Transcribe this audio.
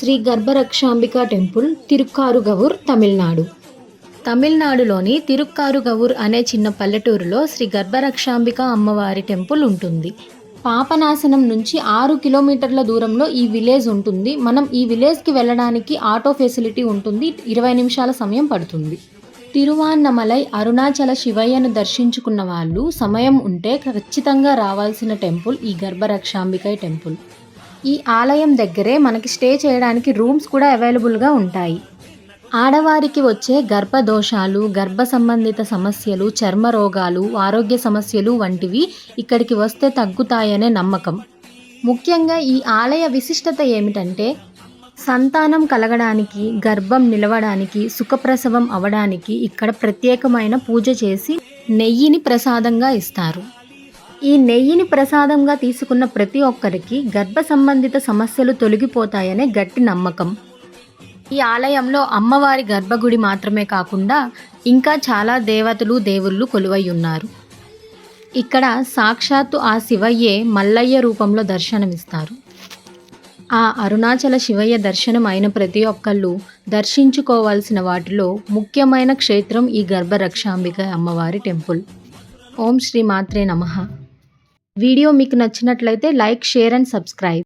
Shri Garbharakshambika temple Thirukkarugavur Tamil Nadu. తమిళనాడులోని తిరుక్కారుగవూర్ అనే చిన్న పల్లెటూరులో శ్రీ గర్భరక్షాంబిక అమ్మవారి టెంపుల్ ఉంటుంది. పాపనాశనం నుంచి ఆరు కిలోమీటర్ల దూరంలో ఈ విలేజ్ ఉంటుంది. మనం ఈ విలేజ్కి వెళ్ళడానికి ఆటో ఫెసిలిటీ ఉంటుంది. ఇరవై నిమిషాల సమయం పడుతుంది. తిరువాన్నమలై అరుణాచల శివయ్యను దర్శించుకున్న వాళ్ళు సమయం ఉంటే ఖచ్చితంగా రావాల్సిన టెంపుల్ ఈ గర్భరక్షాంబికై టెంపుల్. ఈ ఆలయం దగ్గరే మనకి స్టే చేయడానికి రూమ్స్ కూడా అవైలబుల్గా ఉంటాయి. ఆడవారికి వచ్చే గర్భ దోషాలు గర్భ సంబంధిత సమస్యలు చర్మ రోగాలు ఆరోగ్య సమస్యలు వంటివి ఇక్కడికి వస్తే తగ్గుతాయనే నమ్మకం. ముఖ్యంగా ఈ ఆలయ విశిష్టత ఏమిటంటే సంతానం కలగడానికి గర్భం నిలవడానికి సుఖప్రసవం అవడానికి ఇక్కడ ప్రత్యేకమైన పూజ చేసి నెయ్యిని ప్రసాదంగా ఇస్తారు. ఈ నెయ్యిని ప్రసాదంగా తీసుకున్న ప్రతి ఒక్కరికి గర్భ సంబంధిత సమస్యలు తొలగిపోతాయనే గట్టి నమ్మకం. ఈ ఆలయంలో అమ్మవారి గర్భగుడి మాత్రమే కాకుండా ఇంకా చాలా దేవతలు దేవుళ్ళు కొలువై ఉన్నారు. ఇక్కడ సాక్షాత్తు ఆ శివయ్యే మల్లయ్య రూపంలో దర్శనమిస్తారు. ఆ అరుణాచల శివయ్య దర్శనం అయిన ప్రతి ఒక్కళ్ళు దర్శించుకోవాల్సిన వాటిలో ముఖ్యమైన క్షేత్రం ఈ గర్భరక్షాంబిక అమ్మవారి టెంపుల్. ఓం శ్రీ మాత్రే నమః. వీడియో మీకు నచ్చినట్లయితే లైక్ షేర్ అండ్ సబ్స్క్రైబ్.